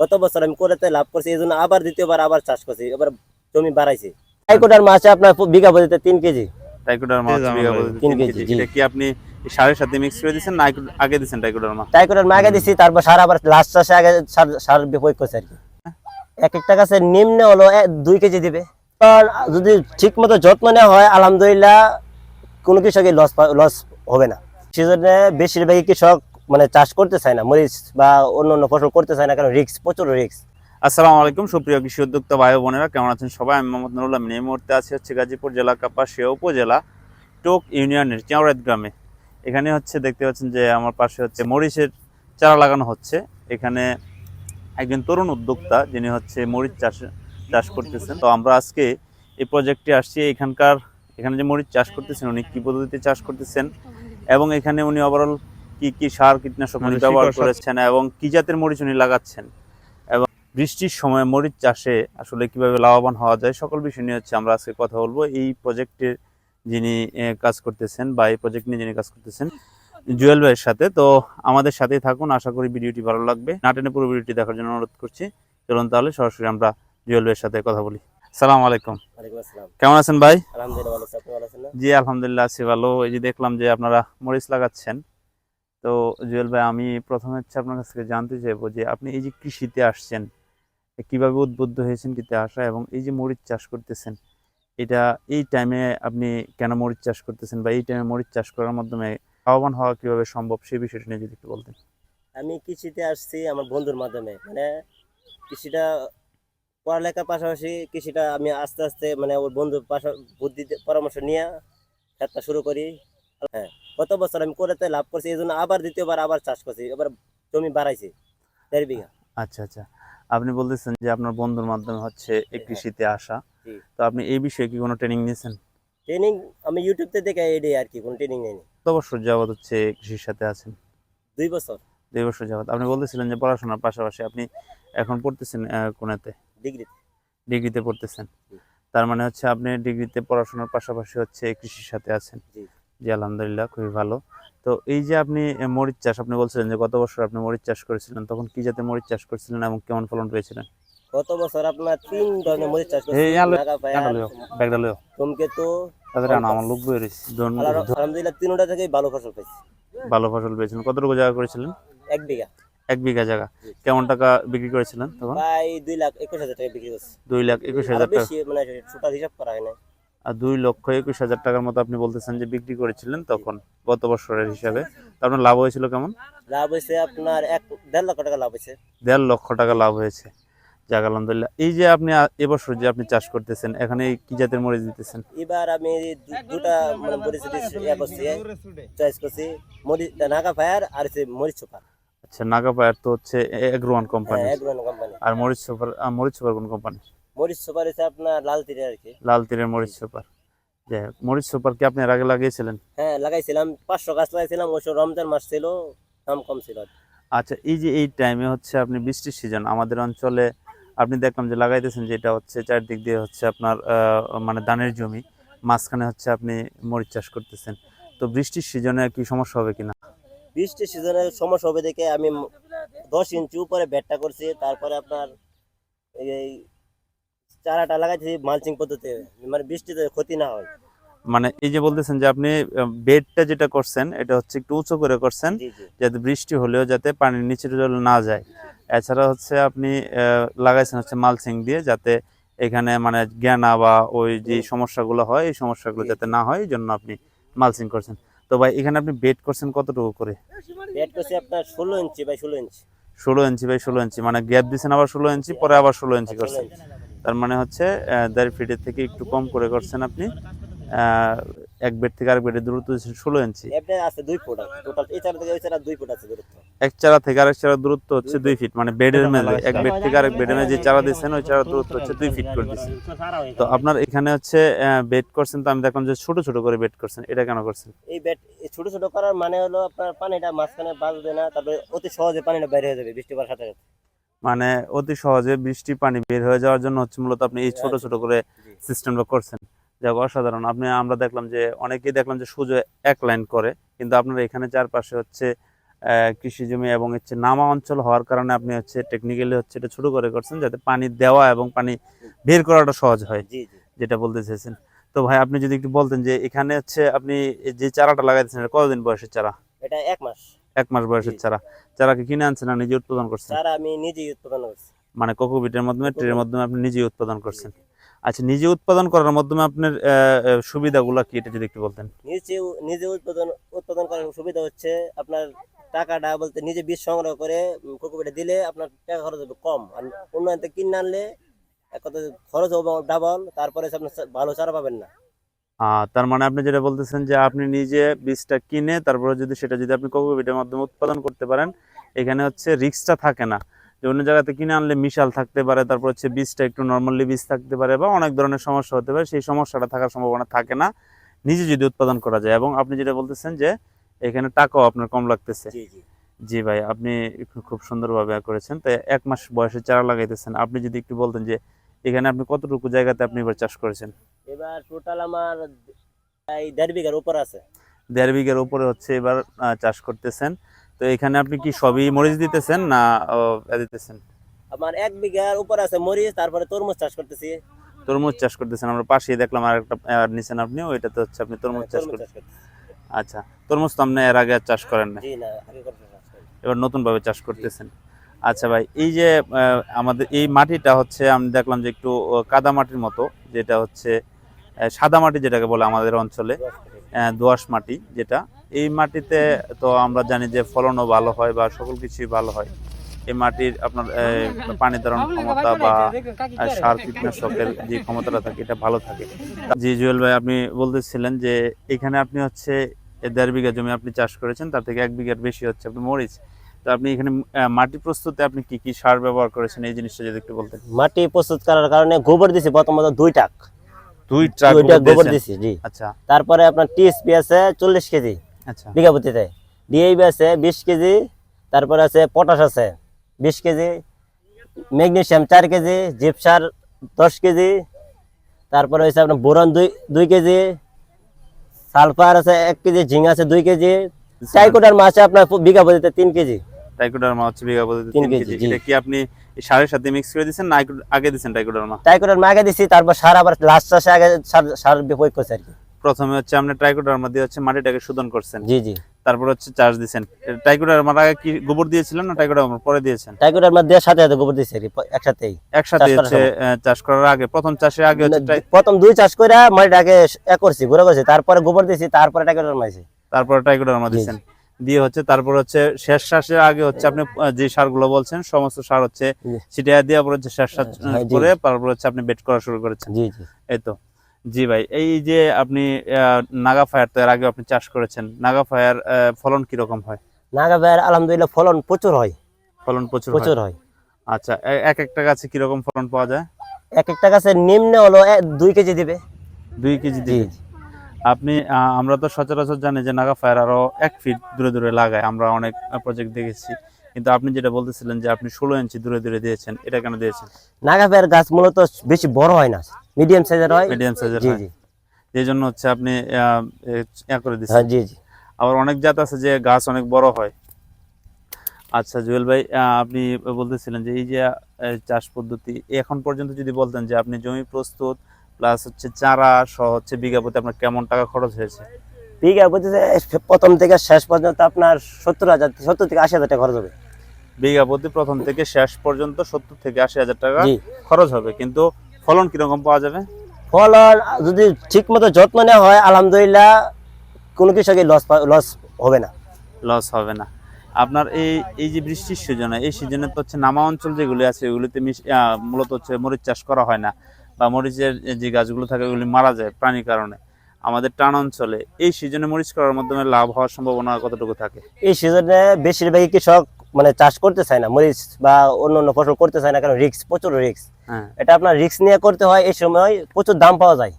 গত বছর আমি করেতে লাভ করছি এই জন্য আবার দ্বিতীয়বার আবার চাষ করছি এবার জমি বাড়াইছি। টাইকোটার মাছে আপনার বিঘা প্রতিতে তিন কেজি। টাইকোডার মাছ বিঘা তিন কেজি, এটা কি আপনি এই সারের সাথে মিক্স করে দিয়েছেন না আগে দিয়েছেন টাইকোডার মা টাইকোটার মাগে দিছি তারপর সার আবার লাস্ট চাষে আগে সার সার প্রয়োগ করছে আর কি। এক একটা গাছের নিম্নে হলো দুই কেজি দিবে। আর যদি ঠিক মতো যত্ন নেওয়া হয় আলহামদুলিল্লাহ কোনো কৃষকের লস লস হবে না। সেজন্য বেশিরভাগই কৃষক মানে চাষ করতে চায় না, মরিচ বা অন্য অন্য ফসল করতে চায় না, কারণ রিক্স প্রচুর রিক্স আসসালামু আলাইকুম, সুপ্রিয় কৃষি উদ্যোক্তা ভাই বোনেরা, কেমন আছেন সবাই? আমি মোহাম্মদ নুরুল আমিন। এই মুহূর্তে আছি হচ্ছে গাজীপুর জেলা কাপাসিয়া উপজেলা টোক ইউনিয়নের চেওড়াত গ্রামে। এখানে হচ্ছে দেখতে পাচ্ছেন যে আমার পাশে হচ্ছে মরিচের চারা লাগানো হচ্ছে। এখানে একজন তরুণ উদ্যোক্তা, যিনি হচ্ছে মরিচ চাষ চাষ করতেছেন। তো আমরা আজকে এই প্রজেক্টে আসছি। এখানকার, এখানে যে মরিচ চাষ করতেছেন, উনি কী পদ্ধতিতে চাষ করতেছেন? এবং এখানে উনি ওভারঅল কি কি সার কীটনাশক উনি মানে ব্যবহার করেছেন এবং কি জাতের মরিচ উনি লাগাচ্ছেন? এবং বৃষ্টির সময় মরিচ চাষে আসলে কীভাবে লাভবান হওয়া যায় সকল বিষয় নিয়ে হচ্ছে আমরা আজকে কথা বলব। এই প্রজেক্টের যিনি কাজ করতেছেন বা এই প্রজেক্ট নিয়ে যিনি কাজ করতেছেন জুয়েল ভাইয়ের সাথে। তো আমাদের সাথেই থাকুন আশা করি ভিডিওটি ভালো লাগবে। নাটেনে পুরো ভিডিওটি দেখার জন্য অনুরোধ করছি। চলুন তাহলে সরাসরি আমরা জুয়েল ভাইয়ের সাথে কথা বলি। সালাম আলাইকুম। কেমন আছেন ভাই? আলহামদুলিল্লাহ ভালো আছি। আপনি ভালো আছেন না? জি আলহামদুলিল্লাহ আছি ভালো। এই যে দেখলাম যে আপনারা মরিচ লাগাচ্ছেন। তো জুয়েল ভাই, আমি প্রথমে হচ্ছে আপনার কাছ থেকে জানতে চাইব যে আপনি এই যে কৃষিতে আসছেন কীভাবে উদ্বুদ্ধ হয়েছেন কৃষিতে আসা এবং এই যে মরিচ চাষ করতেছেন, এটা এই টাইমে আপনি কেন মরিচ চাষ করতেছেন বা এই টাইমে মরিচ চাষ করার মাধ্যমে লাভবান হওয়া কীভাবে সম্ভব, সেই বিষয়টা নিয়ে যদি একটু বলতেন। আমি কৃষিতে আসছি আমার বন্ধুর মাধ্যমে মানে কৃষিটা পড়ালেখার পাশাপাশি কৃষিটা আমি আস্তে আস্তে মানে ওর বন্ধুর পাশা বুদ্ধি পরামর্শ নিয়ে খেতটা শুরু করি। হ্যাঁ গত বছর আমি করেতে লাভ করছি এই জন্য আবার দ্বিতীয়বার আবার চাষ করছি এবার জমি বাড়াইছি দেড় বিঘা। আচ্ছা আচ্ছা। আপনি বলতেছেন যে আপনার বন্ধুর মাধ্যমে হচ্ছে এই হ্যাঁ। কৃষিতে আসা। তো আপনি এই বিষয়ে কি কোনো ট্রেনিং নিয়েছেন? ট্রেনিং আমি ইউটিউবতে দেখে এটাই আর কি কোনো ট্রেনিং নেইনি। কত বছর যাবত হচ্ছে কৃষির সাথে আছেন? দুই বছর। দুই বছর যাবত আপনি বলতেছিলেন যে পড়াশোনার পাশাপাশি আপনি এখন পড়তেছেন কোনাতে? ডিগ্রি ডিগ্রিতে পড়তেছেন। তার মানে হচ্ছে আপনি ডিগ্রিতে পড়াশোনার পাশাপাশি হচ্ছে কৃষির সাথে আছেন। জি। আলহামদুলিল্লাহ খুবই ভালো। তো এই যে আপনি মরিচ চাষ আপনি বলছিলেন যে গত বছর আপনি মরিচ চাষ করেছিলেন তখন কি জাতের মরিচ চাষ করেছিলেন এবং কেমন ফলন পেয়েছিলেন? গত বছর আপনার তিন ধরনের মরিচ চাষ করছি এই আলু- নাগা পায়া, কাঁঠালিও ব্যাগডালিও ধূমকেতু তাদের আমার লোক বই রয়েছে আলহামদুলিল্লাহ তিনটা থেকেই ভালো ফসল পেয়েছি। ভালো ফসল পেয়েছেন। কতটুকু জায়গা করেছিলেন? এক বিঘা। এক বিঘা জায়গা। কেমন টাকা বিক্রি করেছিলেন তখন? প্রায় দুই লাখ একুশ হাজার টাকা বিক্রি করছি। দুই লাখ একুশ হাজার টাকা। বেশি মানে টোটাল হিসাব করা হয় না আর দুই লক্ষ একুশ হাজার টাকার মতো আপনি বলতেছেন যে বিক্রি করেছিলেন তখন গত বছরের হিসাবে। আপনার লাভ হয়েছিল কেমন? লাভ হয়েছে আপনার এক দেড় লক্ষ টাকা লাভ হয়েছে। দেড় লক্ষ টাকা লাভ হয়েছে। যাক আলহামদুলিল্লাহ। এই যে আপনি এবছর যে আপনি চাষ করতেছেন এখানে কি জাতের মরিচ দিতেছেন? এবার আমি দুটা মানে মরিচ ইয়া করছি চয়েস করছি মরিচ নাগা ফায়ার আর হচ্ছে মরিচ সুপার। আচ্ছা নাগা পায়ার তো হচ্ছে এগ্রোয়ান কোম্পানি হ্যাঁ কোম্পানি আর মরিচ সুপার মরিচ সুপার কোন কোম্পানি মরিচ সুপার হচ্ছে আপনার লাল তীরে আর কি। লাল তীরের মরিচ সুপার। হোক মরিচ সুপার কি আপনি এর আগে লাগিয়েছিলেন? হ্যাঁ লাগাইছিলাম। পাঁচশো গাছ লাগাইছিলাম ওই রমজান মাস ছিল দাম কম ছিল আচ্ছা এই যে এই টাইমে হচ্ছে আপনি বৃষ্টির সিজন আমাদের অঞ্চলে আপনি দেখলাম যে লাগাইতেছেন যেটা হচ্ছে চারদিক দিয়ে হচ্ছে আপনার মানে ধানের জমি মাঝখানে হচ্ছে আপনি মরিচ চাষ করতেছেন। তো বৃষ্টির সিজনে কি সমস্যা হবে কিনা? বৃষ্টির সিজনে সমস্যা হবে দেখে আমি দশ ইঞ্চি উপরে ব্যাটটা করছি তারপরে আপনার এই চারাটা লাগাইছি মালচিং পদ্ধতি মানে বৃষ্টিতে ক্ষতি না হয়। মানে এই যে বলতেছেন যে আপনি বেডটা যেটা করছেন এটা হচ্ছে একটু উঁচু করে করছেন যাতে বৃষ্টি হলেও যাতে পানির নিচে জল না যায়। এছাড়া হচ্ছে আপনি লাগাইছেন হচ্ছে মালচিং দিয়ে যাতে এখানে মানে জ্ঞানা বা ওই যে সমস্যাগুলো হয় এই সমস্যাগুলো যাতে না হয় এই জন্য আপনি মালচিং করছেন। তো ভাই এখানে আপনি বেড করছেন কতটুকু করে? বেড করছি আপনার ষোলো ইঞ্চি বাই ষোলো ইঞ্চি। ষোলো ইঞ্চি বাই ষোলো ইঞ্চি মানে গ্যাপ দিচ্ছেন আবার ষোলো ইঞ্চি পরে আবার ষোলো ইঞ্চি করছেন। তার মানে হচ্ছে দেড় ফিটের থেকে একটু কম করে করছেন আপনি। এক বেড থেকে আরেক বেডের দূরত্ব দিচ্ছেন ষোলো ইঞ্চি আছে দুই ফুট টোটাল এই চারা থেকে ওই চারা দুই ফুট আছে দূরত্ব। এক চারা থেকে আরেক চারা দূরত্ব হচ্ছে দুই ফিট মানে বেডের মেলে এক বেড থেকে আরেক বেডের মেলে যে চারা দিচ্ছেন ওই চারা দূরত্ব হচ্ছে দুই ফিট করে দিচ্ছেন তো আপনার এখানে হচ্ছে বেড করছেন তো আমি দেখলাম যে ছোট ছোট করে বেড করছেন এটা কেন করছেন? এই এই ছোট ছোট করার মানে হলো আপনার পানিটা মাঝখানে বাঁচবে না তারপরে অতি সহজে পানিটা বাইরে হয়ে যাবে বৃষ্টি পড়ার সাথে সাথে। মানে অতি সহজে বৃষ্টি পানি বের হয়ে যাওয়ার জন্য হচ্ছে মূলত আপনি এই ছোট ছোট করে। সিস্টেমটা করছেন। যাক অসাধারণ। আপনি আমরা দেখলাম যে অনেকেই দেখলাম যে সোজা এক লাইন করে কিন্তু আপনার এখানে চারপাশে হচ্ছে কৃষি জমি এবং হচ্ছে নামা অঞ্চল হওয়ার কারণে আপনি হচ্ছে টেকনিক্যালি হচ্ছে এটা ছোট করে করছেন যাতে পানি দেওয়া এবং পানি বের করাটা সহজ হয় যেটা বলতে চাইছেন তো ভাই আপনি যদি একটু বলতেন যে এখানে হচ্ছে আপনি যে চারাটা লাগাইতেছেন কতদিন বয়সের চারা? এটা এক মাস। এক মাস বয়সের জি। চারা। চারাকে কিনে আনছেন না নিজে উৎপাদন করছেন? চারা আমি নিজেই উৎপাদন করছি। মানে কোকোপিটের মাধ্যমে ট্রের মাধ্যমে আপনি নিজে উৎপাদন করছেন? আচ্ছা নিজে উৎপাদন করার মাধ্যমে আপনার সুবিধাগুলো কি এটা যদি একটু বলতেন? নিজে নিজে উৎপাদন উৎপাদন করার সুবিধা হচ্ছে আপনার টাকাটা বলতে নিজে বীজ সংগ্রহ করে কোকোপিটে দিলে আপনার টাকা খরচ হবে কম। আর অন্য কিনে আনলে এক কথা খরচ হবে ডাবল তারপরে আপনার ভালো চারা পাবেন না। তার মানে আপনি যেটা বলতেছেন যে আপনি নিজে বীজটা কিনে তারপরে যদি সেটা যদি আপনি কোকোপিটের মাধ্যমে উৎপাদন করতে পারেন এখানে হচ্ছে রিস্কটা থাকে না। যে অন্য জায়গাতে কিনে আনলে মিশাল থাকতে পারে তারপর হচ্ছে বীজটা একটু নর্মালি বীজ থাকতে পারে বা অনেক ধরনের সমস্যা হতে পারে সেই সমস্যাটা থাকার সম্ভাবনা থাকে না। নিজে যদি উৎপাদন করা যায় এবং আপনি যেটা বলতেছেন যে এখানে টাকাও আপনার কম লাগতেছে। জি ভাই আপনি একটু- খুব সুন্দরভাবে করেছেন। তাই এক মাস বয়সে চারা লাগাইতেছেন। আপনি যদি একটু বলতেন যে এখানে আপনি কতটুকু জায়গাতে আপনি এবার চাষ করেছেন? এবার টোটাল আমার এই দেড় বিঘার উপর আছে। দেড় বিঘার উপরে হচ্ছে এবার চাষ করতেছেন। তো এখানে আপনি কি সবই মরিচ দিতেছেন না দিতেছেন? আমার এক বিঘার উপর আছে মরিচ তারপরে তরমুজ চাষ করতেছি। তরমুজ চাষ করতেছেন আমরা পাশেই দেখলাম আর একটা নিছেন আপনি ওইটাতে হচ্ছে আপনি তরমুজ চাষ তরমুজ করতেছেন আচ্ছা তরমুজ তো আপনি এর আগে আর চাষ করেন না জি না আগে করতে এবার নতুন ভাবে চাষ করতেছেন। আচ্ছা ভাই এই যে আমাদের এই মাটিটা হচ্ছে আমি দেখলাম যে একটু কাদা মাটির মতো যেটা হচ্ছে সাদা মাটি যেটাকে বলে আমাদের অঞ্চলে দোয়াশ মাটি যেটা। এই মাটিতে তো আমরা জানি যে ফলনও ভালো হয় বা সকল কিছুই ভালো হয়। এই মাটির আপনার পানি ধারণ ক্ষমতা বা সার কীটনাশকের যে ক্ষমতাটা থাকে এটা ভালো থাকে। জি জুয়েল ভাই আপনি বলতেছিলেন যে এখানে আপনি হচ্ছে দেড় বিঘা জমি আপনি চাষ করেছেন তার থেকে এক বিঘার বেশি হচ্ছে আপনি মরিচ। তো আপনি এখানে মাটি প্রস্তুতে আপনি কি কি সার ব্যবহার করেছেন? এই জিনিসটা যদি একটু বলতেন। মাটি প্রস্তুত করার কারণে গোবর দিছি প্রথমত দুই টাক। দুই দুইটা গোবর দিছি জি। আচ্ছা। তারপরে আপনার টিএসপি আছে চল্লিশ কেজি আচ্ছা। বিঘা প্রতিতে। ডিএবি আছে বিশ কেজি তারপরে আছে পটাশ আছে বিশ কেজি ম্যাগনেসিয়াম চার কেজি জিপসার দশ কেজি তারপরে হচ্ছে আপনার বোরন দুই দুই কেজি সালফার আছে এক কেজি ঝিঙ্গা আছে দুই কেজি চাইকোটার মাছ আপনার বিঘা প্রতিতে তিন কেজি। টাইকোডার্মা হচ্ছে বিঘা প্রতি কেজি, এটা কি আপনি সারের সাথে মিক্স করে না আগে- আগে টাইকোডার্মা টাইকোটার মাগে দিছি তারপর সার আবার লাস্ট চাষে আগে সার সার প্রয়োগ করছে আর কি। প্রথমে হচ্ছে আপনি ট্রাইকোডার্মা দিয়ে হচ্ছে মাটিটাকে শোধন করছেন। জি জি। তারপর হচ্ছে চাষ দিয়েছেন টাইকোডার্মার আগে কি গোবর দিয়েছিলেন না টাইকোডার্মার পরে দিয়েছেন? টাইকোটার মধ্যে সাথে সাথে গোবর প- একসাথেই। একসাথে হচ্ছে চাষ করার আগে প্রথম চাষের আগে হচ্ছে প্রথম দুই চাষ করে মাটিটাকে এ করছি ঘুরে করছি। তারপরে গোবর দিছি তারপরে টাইকোটার মাইছি তারপরে টাইকোডার্মা দিয়েছেন দিয়ে হচ্ছে তারপর হচ্ছে শেষ চাষের আগে হচ্ছে আপনি যে সারগুলো বলছেন সমস্ত সার হচ্ছে। ছিটিয়ে দিয়ে পর হচ্ছে শেষ চাষ হ্যাঁ, করে তারপর হচ্ছে আপনি বেড করা শুরু করেছেন। জি জি। এই তো। জি ভাই এই যে আপনি নাগা ফায়ার তো এর আগে আপনি চাষ করেছেন নাগা ফায়ার ফলন কীরকম হয়? নাগা ফায়ার আলহামদুলিল্লাহ ফলন প্রচুর হয়। ফলন প্রচুর হয়? প্রচুর হয়। আচ্ছা এক একটা গাছে কীরকম ফলন পাওয়া যায়? এক একটা গাছে নিম্নে হলো দুই কেজি দিবে। দুই কেজি দিবে? আপনি আমরা তো সচরাচর জানি যে নাগা ফায়ার আরও এক ফিট দূরে দূরে লাগায়। আমরা অনেক প্রজেক্ট দেখেছি। কিন্তু আপনি যেটা বলতেছিলেন যে আপনি ষোলো ইঞ্চি দূরে দূরে দিয়েছেন এটা কেন দিয়েছেন? নাগা ভাইয়ের গাছ মূলত বেশি বড় হয় না মিডিয়াম সাইজের হয়। মিডিয়াম সাইজের হয়। এই জন্য হচ্ছে আপনি ইয়া করে হ্যাঁ দিচ্ছেন জি জি। আবার অনেক জাত আছে যে গাছ অনেক বড় হয়। আচ্ছা জুয়েল ভাই আপনি বলতেছিলেন যে এই যে চাষ পদ্ধতি এখন পর্যন্ত যদি বলতেন যে আপনি জমি প্রস্তুত প্লাস হচ্ছে চারা সহ হচ্ছে বিঘা প্রতি আপনার কেমন টাকা খরচ হয়েছে? বিঘা বলতেছে প্রথম থেকে শেষ পর্যন্ত আপনার সত্তর হাজার সত্তর থেকে আশি হাজার টাকা খরচ হবে। বিঘা প্রতি প্রথম থেকে শেষ পর্যন্ত সত্তর থেকে আশি হাজার টাকা খরচ হবে। কিন্তু ফলন কীরকম পাওয়া যাবে? ফলন যদি ঠিক মতো যত্ন নেওয়া হয় আলহামদুলিল্লাহ কোনো কৃষকের লস লস হবে না। লস হবে না। আপনার এই এই যে বৃষ্টির সিজনে এই সিজনে তো হচ্ছে নামা অঞ্চল যেগুলি আছে আহ, মূলত হচ্ছে মরিচ চাষ করা হয় না। বা মরিচের যে গাছগুলো থাকে ওগুলি মারা যায় প্রাণীর কারণে। আমাদের টান অঞ্চলে এই সিজনে মরিচ করার মাধ্যমে লাভ হওয়ার সম্ভাবনা কতটুকু থাকে? এই সিজনে বেশিরভাগই কৃষক মানে চাষ করতে চায় না মরিচ বা অন্য অন্য ফসল করতে চায় না কারণ রিক্স প্রচুর রিক্স হ্যাঁ। এটা আপনার রিক্স নিয়ে করতে হয় এই সময় প্রচুর দাম পাওয়া যায়।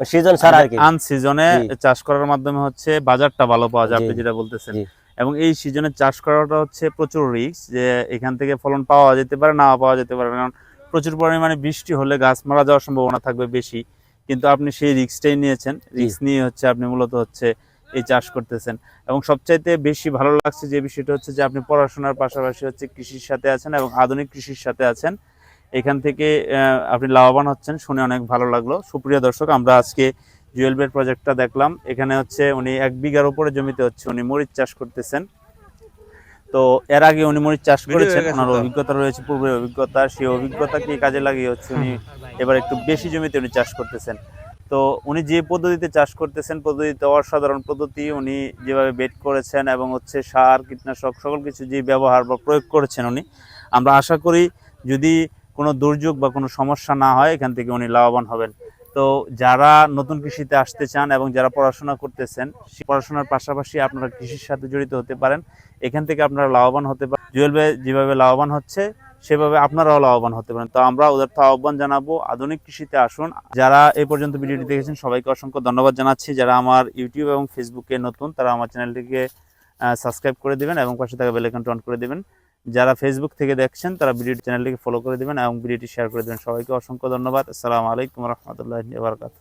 সিজন ছাড়া আর কি। আন সিজনে চাষ করার মাধ্যমে হচ্ছে বাজারটা ভালো পাওয়া যায় আপনি যেটা বলতেছেন। এবং এই সিজনে চাষ করাটা হচ্ছে প্রচুর রিস্ক যে এখান থেকে ফলন পাওয়া যেতে পারে না পাওয়া যেতে পারে কারণ প্রচুর পরিমাণে বৃষ্টি হলে গাছ মারা যাওয়ার সম্ভাবনা থাকবে বেশি। কিন্তু আপনি সেই রিস্কটাই নিয়েছেন। রিস্ক নিয়ে হচ্ছে আপনি মূলত হচ্ছে এই চাষ করতেছেন। এবং সবচাইতে বেশি ভালো লাগছে যে বিষয়টা হচ্ছে যে আপনি পড়াশোনার পাশাপাশি হচ্ছে কৃষির সাথে আছেন এবং আধুনিক কৃষির সাথে আছেন। এখান থেকে আপনি লাভবান হচ্ছেন শুনে অনেক ভালো লাগল। সুপ্রিয় দর্শক আমরা আজকে জুয়েল বের প্রজেক্টটা দেখলাম। এখানে হচ্ছে উনি এক বিঘার উপরে জমিতে হচ্ছে উনি মরিচ চাষ করতেছেন। তো এর আগে উনি মরিচ চাষ করেছেন ওনার অভিজ্ঞতা রয়েছে পূর্বের অভিজ্ঞতা সেই অভিজ্ঞতাকে কাজে লাগিয়ে হচ্ছে উনি এবার একটু বেশি জমিতে উনি চাষ করতেছেন। তো উনি যে পদ্ধতিতে চাষ করতেছেন পদ্ধতিতে অসাধারণ পদ্ধতি উনি যেভাবে বেড করেছেন এবং হচ্ছে সার কীটনাশক সকল কিছু যে ব্যবহার বা প্রয়োগ করেছেন উনি আমরা আশা করি যদি কোনো দুর্যোগ বা কোনো সমস্যা না হয় এখান থেকে উনি লাভবান হবেন। তো যারা নতুন কৃষিতে আসতে চান এবং যারা পড়াশোনা করতেছেন পড়াশোনার পাশাপাশি আপনারা কৃষির সাথে জড়িত হতে পারেন। এখান থেকে আপনারা লাভবান হতে পারেন জুয়েল ভাই যেভাবে লাভবান হচ্ছে, সেভাবে আপনারাও লাভবান হতে পারেন। তো আমরা ওদের তো আহ্বান জানাব, আধুনিক কৃষিতে আসুন। যারা এই পর্যন্ত ভিডিওটি দেখেছেন, সবাইকে অসংখ্য ধন্যবাদ জানাচ্ছি। যারা আমার ইউটিউব এবং ফেসবুকে নতুন, তারা আমার চ্যানেলটিকে সাবস্ক্রাইব করে দিবেন এবং পাশে থাকা বেলাইকনটা অন করে দিবেন। যারা ফেসবুক থেকে দেখছেন, তারা ভিডিওটি চ্যানেলটিকে ফলো করে দেবেন এবং ভিডিওটি শেয়ার করে দেবেন। সবাইকে অসংখ্য ধন্যবাদ। আসসালামু আলাইকুম রহমতুল্লাহ বারকাত